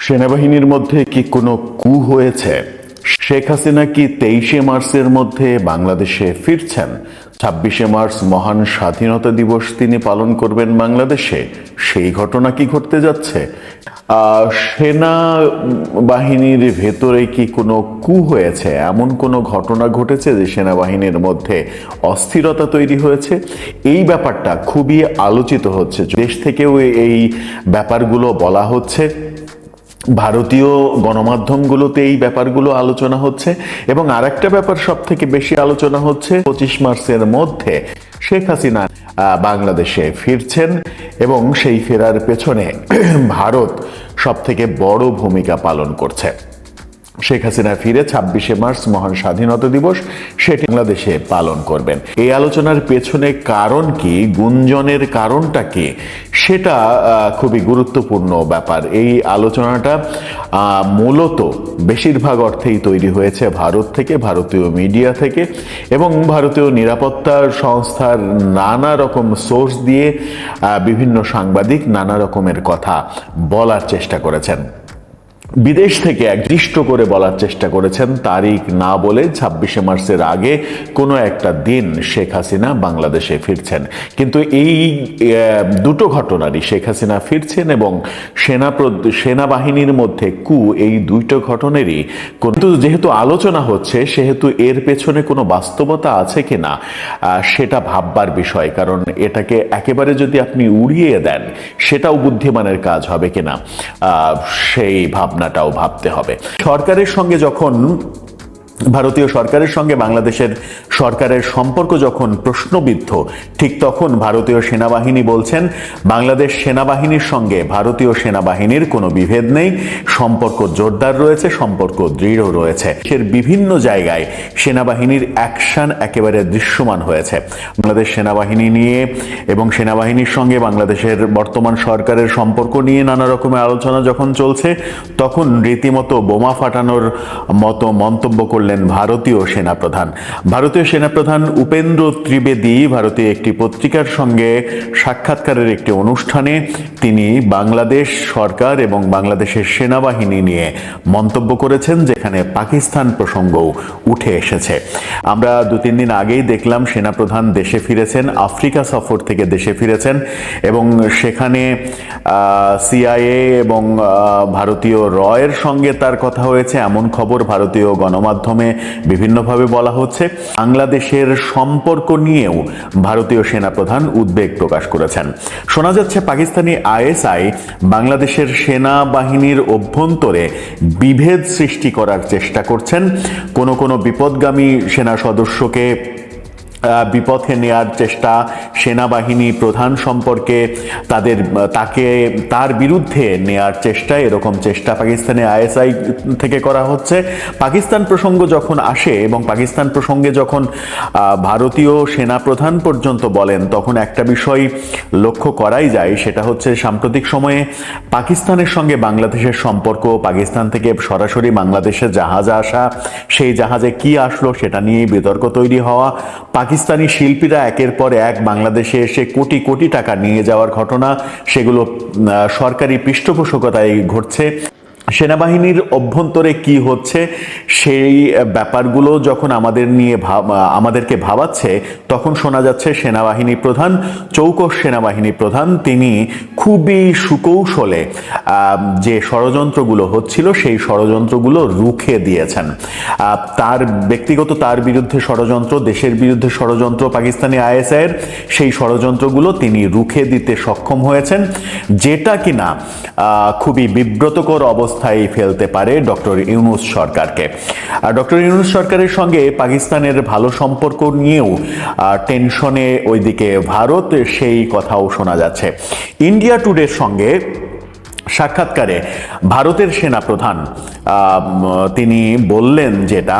সেনাবাহিনীর মধ্যে কি কোনো কু হয়েছে? শেখ হাসিনা কি তেইশে মার্চের মধ্যে বাংলাদেশে ফিরছেন? ছাব্বিশে মার্চ মহান স্বাধীনতা দিবস তিনি পালন করবেন বাংলাদেশে? সেই ঘটনা কি ঘটতে যাচ্ছে? সেনা বাহিনীর ভেতরে কি কোনো কু হয়েছে? এমন কোনো ঘটনা ঘটেছে যে সেনাবাহিনীর মধ্যে অস্থিরতা তৈরি হয়েছে? এই ব্যাপারটা খুবই আলোচিত হচ্ছে। দেশ থেকেও এই ব্যাপারগুলো বলা হচ্ছে। ভারতীয় গণমাধ্যমগুলোতে এই ব্যাপারগুলো আলোচনা হচ্ছে এবং আর একটা ব্যাপার সব থেকে বেশি আলোচনা হচ্ছে, পঁচিশ মার্চের মধ্যে শেখ হাসিনা বাংলাদেশে ফিরছেন এবং সেই ফেরার পেছনে ভারত সব থেকে বড় ভূমিকা পালন করছে। শেখ হাসিনা ফিরে ছাব্বিশে মার্চ মহান স্বাধীনতা দিবস সেটি বাংলাদেশে পালন করবেন। এই আলোচনার পেছনে কারণ কি, গুঞ্জনের কারণটা কি, সেটা খুবই গুরুত্বপূর্ণ ব্যাপার। এই আলোচনাটা মূলত বেশিরভাগ অর্থেই তৈরি হয়েছে ভারত থেকে, ভারতীয় মিডিয়া থেকে এবং ভারতীয় নিরাপত্তা সংস্থার নানা রকম সোর্স দিয়ে বিভিন্ন সাংবাদিক নানা রকমের কথা বলার চেষ্টা করেছেন। বিদেশ থেকে একদৃষ্ট করে বলার চেষ্টা করেছেন তারিখ না বলে ছাব্বিশে মার্চের আগে কোনো একটা দিন শেখ হাসিনা বাংলাদেশে ফিরছেন। কিন্তু এই দুটো ঘটনারই শেখ হাসিনা ফিরছেন এবং সেনা সেনাবাহিনীর মধ্যে কু এই দুইটো ঘটনারই কিন্তু যেহেতু আলোচনা হচ্ছে সেহেতু এর পেছনে কোনো বাস্তবতা আছে কিনা আহ, সেটা ভাববার বিষয়। কারণ এটাকে একেবারে যদি আপনি উড়িয়ে দেন সেটাও বুদ্ধিমানের কাজ হবে কিনা সেই ভাবনাটাও ভাবতে হবে। সরকারের সঙ্গে যখন ভারতীয় সরকারের সঙ্গে বাংলাদেশের সরকারের সম্পর্ক যখন প্রশ্নবিদ্ধ, ঠিক তখন ভারতীয় সেনাবাহিনী বলছেন, বাংলাদেশ সেনাবাহিনীর সঙ্গে ভারতীয় সেনাবাহিনীর কোনো বিভেদ নেই, সম্পর্ক জোরদার রয়েছে, সম্পর্ক দৃঢ় রয়েছে। দেশের বিভিন্ন জায়গায় সেনাবাহিনীর অ্যাকশন একেবারে দৃশ্যমান হয়েছে। বাংলাদেশ সেনাবাহিনী নিয়ে এবং সেনাবাহিনীর সঙ্গে বাংলাদেশের বর্তমান সরকারের সম্পর্ক নিয়ে নানা রকমের আলোচনা যখন চলছে, তখন রীতিমতো বোমা ফাটানোর মতো মন্তব্য করলেন ভারতীয় সেনাপ্রধান। ভারতীয় সেনাপ্রধান উপেন্দ্র ত্রিবেদী ভারতীয় একটি পত্রিকার সঙ্গে সাক্ষাৎকারের একটি অনুষ্ঠানে তিনি বাংলাদেশ সরকার এবং বাংলাদেশের সেনাবাহিনী নিয়ে মন্তব্য করেছেন, যেখানে পাকিস্তান প্রসঙ্গও উঠে এসেছে। আমরা দু তিন দিন আগেই দেখলাম সেনাপ্রধান দেশে ফিরেছেন, আফ্রিকা সফর থেকে দেশে ফিরেছেন এবং সেখানে সিআইএ এবং ভারতীয় রয়ের সঙ্গে তার কথা হয়েছে। এমন খবর ভারতীয় গণমাধ্যমে বিভিন্নভাবে বলা হচ্ছে, বাংলাদেশের সম্পর্ক নিয়েও ভারতীয় সেনাপ্রধান উদ্বেগ প্রকাশ করেছেন। শোনা যাচ্ছে পাকিস্তানি আইএসআই বাংলাদেশের সেনাবাহিনীর অভ্যন্তরে বিভেদ সৃষ্টি করার চেষ্টা করছেন। কোনো কোনো বিপদগামী সেনা সদস্যকে বিপথে নেয়ার চেষ্টা সেনাবাহিনী প্রধান সম্পর্কে তাদের, তাকে, তার বিরুদ্ধে নেয়ার চেষ্টা এরকম চেষ্টা পাকিস্তানে আইএসআই থেকে করা হচ্ছে। পাকিস্তান প্রসঙ্গ যখন আসে এবং পাকিস্তান প্রসঙ্গে যখন ভারতীয় সেনা প্রধান পর্যন্ত বলেন, তখন একটা বিষয় লক্ষ্য করাই যায়, সেটা হচ্ছে সাম্প্রতিক সময়ে পাকিস্তানের সঙ্গে বাংলাদেশের সম্পর্ক, পাকিস্তান থেকে সরাসরি বাংলাদেশে জাহাজ আসা, সেই জাহাজে কি আসলো সেটা নিয়েই বিতর্ক তৈরি হওয়া পাকিস্তানি শিল্পীরা একের পর এক বাংলাদেশে এসে কোটি কোটি টাকা নিয়ে যাওয়ার ঘটনা, সেগুলো সরকারি পৃষ্ঠপোষকতায় ঘটছে। সেনাবাহিনীর অভ্যন্তরে কি হচ্ছে, সেই ব্যাপারগুলো যখন আমাদের নিয়ে আমাদেরকে ভাবাচ্ছে, তখন শোনা যাচ্ছে সেনাবাহিনী প্রধান, চৌকস সেনাবাহিনী প্রধান, তিনি খুবই সুকৌশলে যে ষড়যন্ত্রগুলো হচ্ছিল, সেই ষড়যন্ত্রগুলো রুখে দিয়েছেন। তার ব্যক্তিগত, তার বিরুদ্ধে ষড়যন্ত্র, দেশের বিরুদ্ধে ষড়যন্ত্র, পাকিস্তানি আইএসআইয়ের, সেই ষড়যন্ত্রগুলো তিনি রুখে দিতে সক্ষম হয়েছেন, যেটা কিনা খুবই বিব্রতকর অবস্থায় ফেলতে পারে ডক্টর ইউনুস সরকারকে। আর ডক্টর ইউনুস সরকারের সঙ্গে পাকিস্তানের ভালো সম্পর্ক নিয়েও টেনশনে ওইদিকে ভারত, সেই কথাও শোনা যাচ্ছে। ইন্ডিয়া টুডের সঙ্গে সাক্ষাৎকারে ভারতের সেনাপ্রধান তিনি বললেন যেটা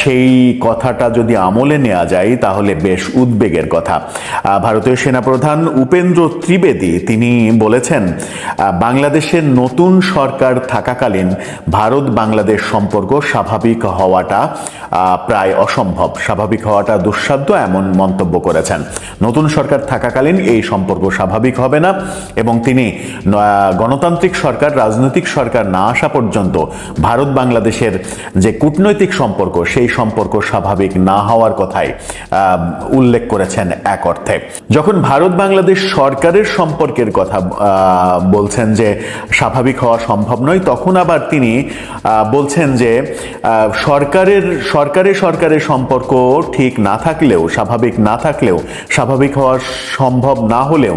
সেই কথাটা যদি আমলে নেওয়া যায় তাহলে বেশ উদ্বেগের কথা। ভারতীয় সেনাপ্রধান উপেন্দ্র ত্রিবেদী, তিনি বলেছেন বাংলাদেশের নতুন সরকার থাকাকালীন ভারত বাংলাদেশ সম্পর্ক স্বাভাবিক হওয়াটা প্রায় অসম্ভব। স্বাভাবিক হওয়াটা দুঃসাধ্য এমন মন্তব্য করেছেন। নতুন সরকার থাকাকালীন এই সম্পর্ক স্বাভাবিক হবে না এবং তিনি গণ গণতান্ত্রিক সরকার, রাজনৈতিক সরকার না আসা পর্যন্ত ভারত বাংলাদেশের যে কূটনৈতিক সম্পর্ক, সেই সম্পর্ক স্বাভাবিক না হওয়ার কথাই উল্লেখ করেছেন এক অর্থে। যখন ভারত বাংলাদেশ সরকারের সম্পর্কের কথা বলছেন যে স্বাভাবিক হওয়া সম্ভব নয়, তখন আবার তিনি বলছেন যে সরকারের, সরকারে সরকারের সম্পর্ক ঠিক না থাকলেও, স্বাভাবিক না থাকলেও, স্বাভাবিক হওয়া সম্ভব না হলেও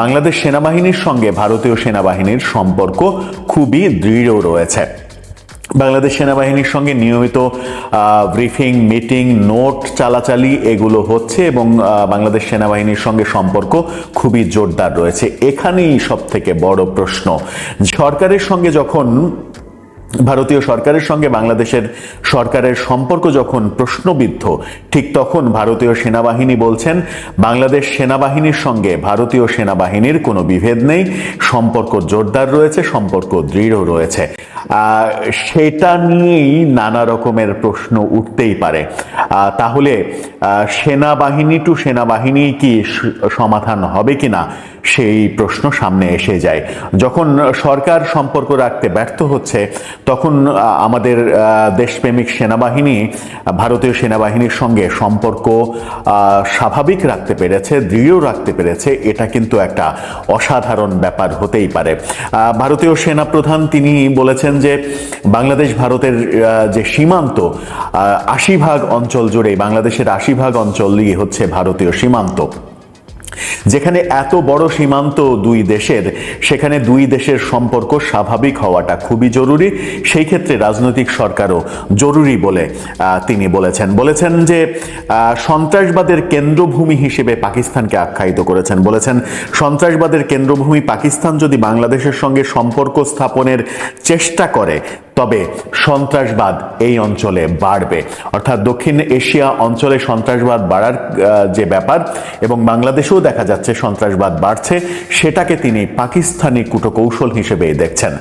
বাংলাদেশ সেনাবাহিনীর সঙ্গে ভারতীয় সেনাবাহিনীর সম্পর্ক খুবই দৃঢ় রয়েছে। বাংলাদেশ সেনাবাহিনীর সঙ্গে নিয়মিত ব্রিফিং, মিটিং, নোট চালাচালি এগুলো হচ্ছে এবং বাংলাদেশ সেনাবাহিনীর সঙ্গে সম্পর্ক খুবই জোরদার রয়েছে। এখানেই সব থেকে বড় প্রশ্ন। সরকারের সঙ্গে যখন ভারতীয় সরকারের সঙ্গে বাংলাদেশের সরকারের সম্পর্ক যখন প্রশ্নবিদ্ধ, ঠিক তখন ভারতীয় সেনাবাহিনী বলছেন, বাংলাদেশ সেনাবাহিনীর সঙ্গে ভারতীয় সেনাবাহিনীর কোনো বিভেদ নেই, সম্পর্ক জোরদার রয়েছে, সম্পর্ক দৃঢ় রয়েছে। সেটা নিয়েই নানা রকমের প্রশ্ন উঠতেই পারে। তাহলে সেনাবাহিনী টু সেনাবাহিনী কি সমাধান হবে কিনা সেই প্রশ্ন সামনে এসে যায়। যখন সরকার সম্পর্ক রাখতে ব্যর্থ হচ্ছে তখন আমাদের দেশপ্রেমিক সেনাবাহিনী ভারতীয় সেনাবাহিনীর সঙ্গে সম্পর্ক স্বাভাবিক রাখতে পেরেছে, দৃঢ় রাখতে পেরেছে, এটা কিন্তু একটা অসাধারণ ব্যাপার হতেই পারে। ভারতীয় সেনাপ্রধান তিনি বলেছেন যে, বাংলাদেশ ভারতের যে সীমান্ত আশি ভাগ অঞ্চল জুড়ে বাংলাদেশের আশি ভাগ অঞ্চল অঞ্চলই হচ্ছে ভারতীয় সীমান্ত। যেখানে এত বড় সীমান্ত দুই দেশের, সেখানে দুই দেশের সম্পর্ক স্বাভাবিক হওয়াটা খুবই জরুরি। সেই ক্ষেত্রে রাজনৈতিক সরকারও জরুরি বলে তিনি বলেছেন। বলেছেন যে সন্ত্রাসবাদের কেন্দ্রভূমি হিসেবে পাকিস্তানকে আখ্যায়িত করেছেন। বলেছেন, সন্ত্রাসবাদের কেন্দ্রভূমি পাকিস্তান যদি বাংলাদেশের সঙ্গে সম্পর্ক স্থাপনের চেষ্টা করে, তবে সন্ত্রাসবাদ এই অঞ্চলে বাড়বে। অর্থাৎ দক্ষিণ এশিয়া অঞ্চলে সন্ত্রাসবাদ বাড়ার যে ব্যাপার, এবং বাংলাদেশেও দেখা যাচ্ছে সন্ত্রাসবাদ বাড়ছে, সেটাকে তিনি পাকিস্তানি কূটকৌশল হিসেবে দেখছেন।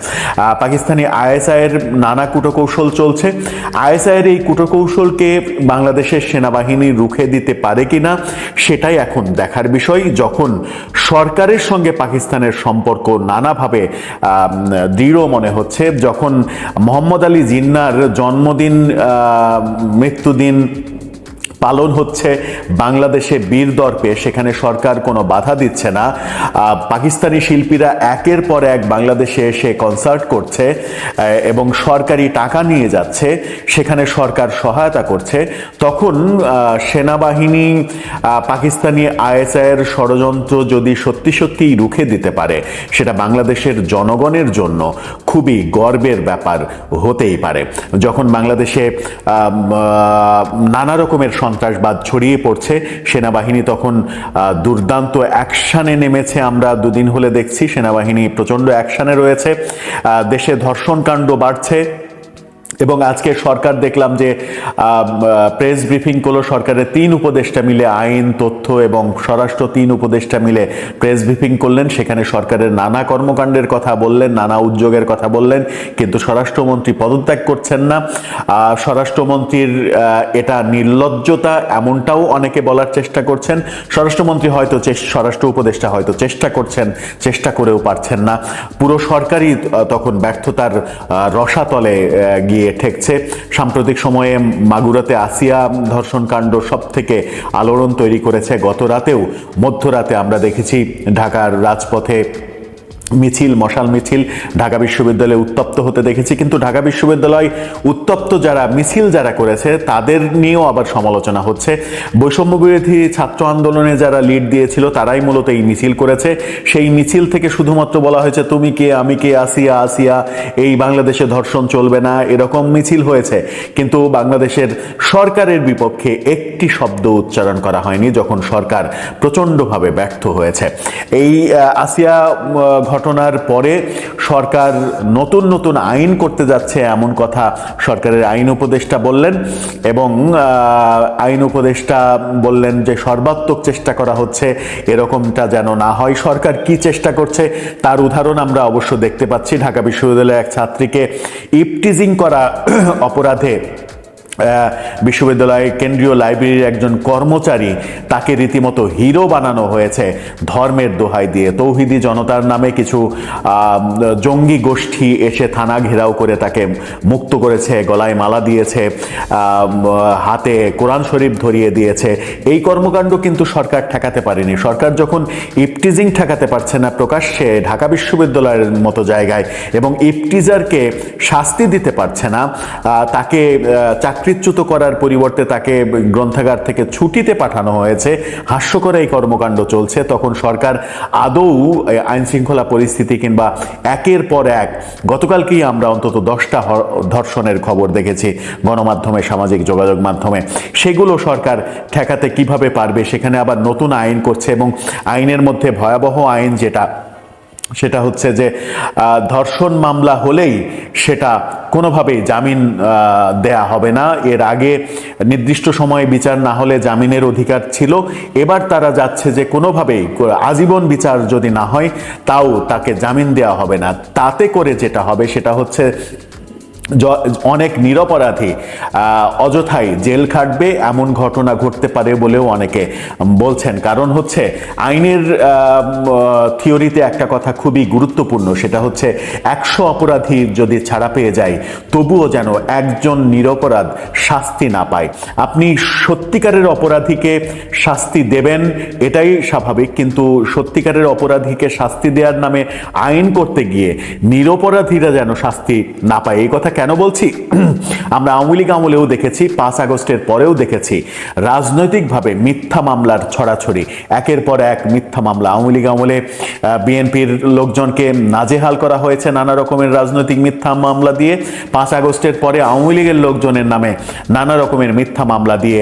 পাকিস্তানি আইএসআইয়ের নানা কূটকৌশল চলছে। আইএসআইয়ের এই কূটকৌশলকে বাংলাদেশের সেনাবাহিনী রুখে দিতে পারে কিনা, সেটাই এখন দেখার বিষয়। যখন সরকারের সঙ্গে পাকিস্তানের সম্পর্ক নানাভাবে দৃঢ় মনে হচ্ছে, যখন মোহাম্মদ আলী জিন্নার জন্মদিন মৃত্যুদিন পালন হচ্ছে, বাংলাদেশে বীর দর্পে, সেখানে সরকার কোনো বাধা দিচ্ছে না। পাকিস্তানি শিল্পীরা একের পর এক বাংলাদেশে এসে কনসার্ট করছে এবং সরকারি টাকা নিয়ে যাচ্ছে, সেখানে সরকার সহায়তা করছে। তখন সেনাবাহিনী পাকিস্তানি আইএসআইয়ের ষড়যন্ত্র যদি সত্যি সত্যিই রুখে দিতে পারে, সেটা বাংলাদেশের জনগণের জন্য খুবই গর্বের ব্যাপার হতেই পারে। যখন বাংলাদেশে নানা রকমের সন্ত্রাসবাদ ছড়িয়ে পড়ছে। সেনাবাহিনী তখন দুর্দান্ত অ্যাকশানে নেমেছে। আমরা দুদিন হলে দেখছি সেনাবাহিনী প্রচণ্ড অ্যাকশানে রয়েছে। দেশে ধর্ষণকাণ্ড বাড়ছে। এবং আজকে সরকার দেখলাম যে প্রেস ব্রিফিং করল সরকারের তিন উপদেষ্টা মিলে আইন তথ্য এবং স্বরাষ্ট্র তিন উপদেষ্টা মিলে প্রেস ব্রিফিং করলেন। সেখানে সরকারের নানা কর্মকাণ্ডের কথা বললেন নানা উদ্যোগের কথা বললেন কিন্তু স্বরাষ্ট্রমন্ত্রী পদত্যাগ করছেন না। স্বরাষ্ট্রমন্ত্রীর এটা নির্লজ্জতা এমনটাও অনেকে বলার চেষ্টা করছেন। স্বরাষ্ট্রমন্ত্রী হয়তো স্বরাষ্ট্র উপদেষ্টা হয়তো চেষ্টা করছেন চেষ্টা করেও পারছেন না। পুরো সরকারই তখন ব্যর্থতার রসাতলে আহ, গিয়ে ঠেকছে। সাম্প্রতিক সময়ে মাগুরাতে আসিয়া ধর্ষণকাণ্ড সব থেকে আলোড়ন তৈরি করেছে। গত রাতেও মধ্যরাতে আমরা দেখেছি ঢাকার রাজপথে মিছিল, মশাল মিছিল ঢাকা বিশ্ববিদ্যালয়ে উত্তপ্ত হতে দেখেছি। কিন্তু ঢাকা বিশ্ববিদ্যালয় উত্তপ্ত যারা, মিছিল যারা করেছে, তাদের নিয়েও আবার সমালোচনা হচ্ছে। বৈষম্য বিরোধী ছাত্র আন্দোলনে যারা লিড দিয়েছিল, তারাই মূলত এই মিছিল করেছে। সেই মিছিল থেকে শুধুমাত্র বলা হয়েছে, তুমি কে, আমি কে, আসিয়া আসিয়া, এই বাংলাদেশে ধর্ষণ চলবে না। এরকম মিছিল হয়েছে। কিন্তু বাংলাদেশের সরকারের বিপক্ষে একটি শব্দ উচ্চারণ করা হয়নি, যখন সরকার প্রচণ্ডভাবে ব্যর্থ হয়েছে। এই আসিয়া ঘটনার পরে সরকার নতুন নতুন আইন করতে যাচ্ছে এমন কথা সরকারের আইন উপদেষ্টা বললেন এবং আইন উপদেষ্টা বললেন যে সর্বাত্মক চেষ্টা করা হচ্ছে এরকমটা যেন না হয়। সরকার কি চেষ্টা করছে তার উদাহরণ আমরা অবশ্য দেখতে পাচ্ছি। ঢাকা বিশ্ববিদ্যালয়ের এক ছাত্রীকে ইপটিজিং করা অপরাধে বিশ্ববিদ্যালয়ের কেন্দ্রীয় লাইব্রেরির একজন কর্মচারী তাকে রীতিমতো হিরো বানানো হয়েছে ধর্মের দোহাই দিয়ে। তৌহিদি জনতার নামে কিছু জঙ্গি গোষ্ঠী এসে থানা ঘেরাও করে তাকে মুক্ত করেছে গলায় মালা দিয়েছে হাতে কোরআন শরীফ ধরিয়ে দিয়েছে। এই কর্মকাণ্ড কিন্তু সরকার ঠেকাতে পারেনি। সরকার যখন ইপটিজিং ঠেকাতে পারছে না প্রকাশ্যে ঢাকা বিশ্ববিদ্যালয়ের মতো জায়গায় এবং ইপটিজারকে শাস্তি দিতে পারছে না তাকে আহ, চাকরিচ্যুত করার পরিবর্তে তাকে গ্রন্থাগার থেকে ছুটিতে পাঠানো হয়েছে। হাস্যকর এই কর্মকাণ্ড চলছে। তখন সরকার আদৌ আইন শৃঙ্খলা পরিস্থিতি কিংবা একের পর এক, গতকালকেই আমরা অন্তত দশটা ধর্ষণের খবর দেখেছি গণমাধ্যমে, সামাজিক যোগাযোগ মাধ্যমে। সেগুলো সরকার ঠেকাতে কীভাবে পারবে সেখানে আবার নতুন আইন করছে এবং আইনের মধ্যে ভয়াবহ আইন যেটা সেটা হচ্ছে যে ধর্ষণ মামলা হলেই সেটা কোনোভাবেই জামিন দেয়া হবে না। এর আগে নির্দিষ্ট সময়ে বিচার না হলে জামিনের অধিকার ছিল। এবার তারা যাচ্ছে যে কোনোভাবেই আজীবন বিচার যদি না হয়, তাও তাকে জামিন দেয়া হবে না। তাতে করে যেটা হবে সেটা হচ্ছে অনেক নিরপরাধী আহ, অযথাই জেল খাটবে এমন ঘটনা ঘটতে পারে বলেও অনেকে বলছেন। কারণ হচ্ছে আইনের থিওরিতে একটা কথা খুবই গুরুত্বপূর্ণ সেটা হচ্ছে একশো অপরাধী যদি ছাড়া পেয়ে যায় তবুও যেন একজন নিরপরাধ শাস্তি না পায়। আপনি সত্যিকারের অপরাধীকে শাস্তি দেবেন এটাই স্বাভাবিক কিন্তু সত্যিকারের অপরাধীকে শাস্তি দেওয়ার নামে আইন করতে গিয়ে নিরপরাধীরা যেন শাস্তি না পায় এই কথা কেন বলছি? আমরা আওয়ামী লীগ আমলেও দেখেছি, পাঁচ আগস্টের পরেও দেখেছি, রাজনৈতিকভাবে মিথ্যা মামলার ছড়াছড়ি। একের পর এক মিথ্যা মামলা। আওয়ামী লীগ আমলে বিএনপির লোকজনকে নাজেহাল করা হয়েছে নানা রকমের রাজনৈতিক মিথ্যা মামলা দিয়ে। পাঁচ আগস্টের পরে আওয়ামী লীগের লোকজনের নামে নানা রকমের মিথ্যা মামলা দিয়ে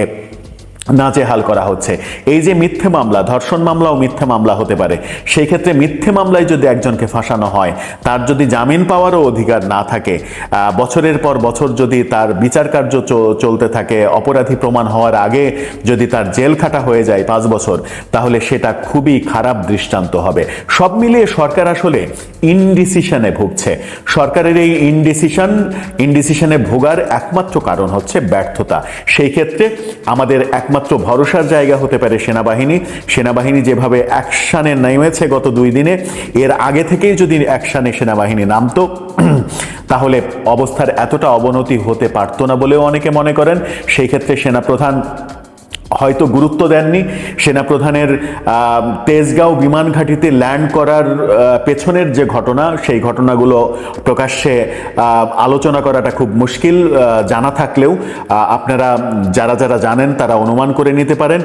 নাজেহাল করা হচ্ছে। এই যে মিথ্যে মামলা, ধর্ষণ মামলাও মিথ্যে মামলা হতে পারে। সেই ক্ষেত্রে মিথ্যে মামলায় যদি একজনকে ফাঁসানো হয়, তার যদি জামিন পাওয়ারও অধিকার না থাকে বছরের পর বছর যদি তার বিচার কার্য চলতে থাকে, অপরাধী প্রমাণ হওয়ার আগে যদি তার জেল খাটা হয়ে যায় পাঁচ বছর, তাহলে সেটা খুবই খারাপ দৃষ্টান্ত হবে। সব মিলিয়ে সরকার আসলে ইনডিসিশনে ভুগছে। সরকারের এই ইনডিসিশন ইনডিসিশনে ভোগার একমাত্র কারণ হচ্ছে ব্যর্থতা। সেই ক্ষেত্রে আমাদের একমাত্র ভরসার জায়গা হতে পারে সেনাবাহিনী। সেনাবাহিনী যেভাবে অ্যাকশানে নেমেছে গত দুই দিনে, এর আগে থেকেই যদি অ্যাকশানে সেনাবাহিনী নামতো, তাহলে অবস্থার এতটা অবনতি হতে পারতো না বলেও অনেকে মনে করেন। সেই ক্ষেত্রে সেনাপ্রধান হয়তো গুরুত্ব দেননি। সেনাপ্রধানের তেজগাঁও বিমান ঘাঁটিতে ল্যান্ড করার পেছনের যে ঘটনা, সেই ঘটনাগুলো প্রকাশ্যে আলোচনা করাটা খুব মুশকিল জানা থাকলেও আপনারা যারা যারা জানেন তারা অনুমান করে নিতে পারেন।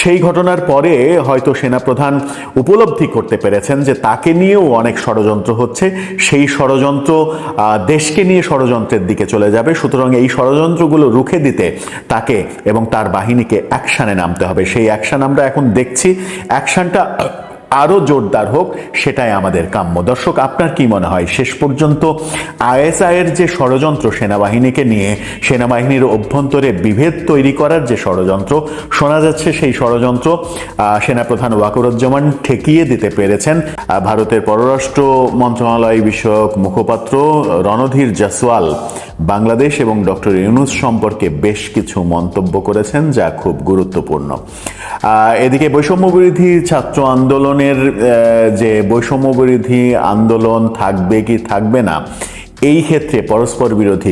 সেই ঘটনার পরে হয়তো সেনাপ্রধান উপলব্ধি করতে পেরেছেন যে তাকে নিয়েও অনেক ষড়যন্ত্র হচ্ছে। সেই ষড়যন্ত্র দেশকে নিয়ে ষড়যন্ত্রের দিকে চলে যাবে। সুতরাং এই ষড়যন্ত্রগুলো রুখে দিতে তাকে এবং তার বাহিনীকে অ্যাকশানে নামতে হবে। সেই অ্যাকশন আমরা এখন দেখছি। অ্যাকশনটা আরও জোরদার হোক, সেটাই আমাদের কাম্য। দর্শক, আপনার কি মনে হয়? শেষ পর্যন্ত আইএসআইয়ের যে ষড়যন্ত্র সেনাবাহিনীকে নিয়ে, সেনাবাহিনীর অভ্যন্তরে বিভেদ তৈরি করার যে ষড়যন্ত্র, শোনা যাচ্ছে সেই ষড়যন্ত্র সেনাপ্রধান ওয়াকুরুজ্জামান ঠেকিয়ে দিতে পেরেছেন। ভারতের পররাষ্ট্র মন্ত্রণালয় বিষয়ক মুখপাত্র রণধীর জাসওয়াল বাংলাদেশ এবং ডক্টর ইউনুস সম্পর্কে বেশ কিছু মন্তব্য করেছেন, যা খুব গুরুত্বপূর্ণ। এদিকে বৈষম্য বিরোধী ছাত্র আন্দোলনের যে বৈষম্য বিরোধী আন্দোলন থাকবে কি থাকবে না, এই ক্ষেত্রে পরস্পর বিরোধী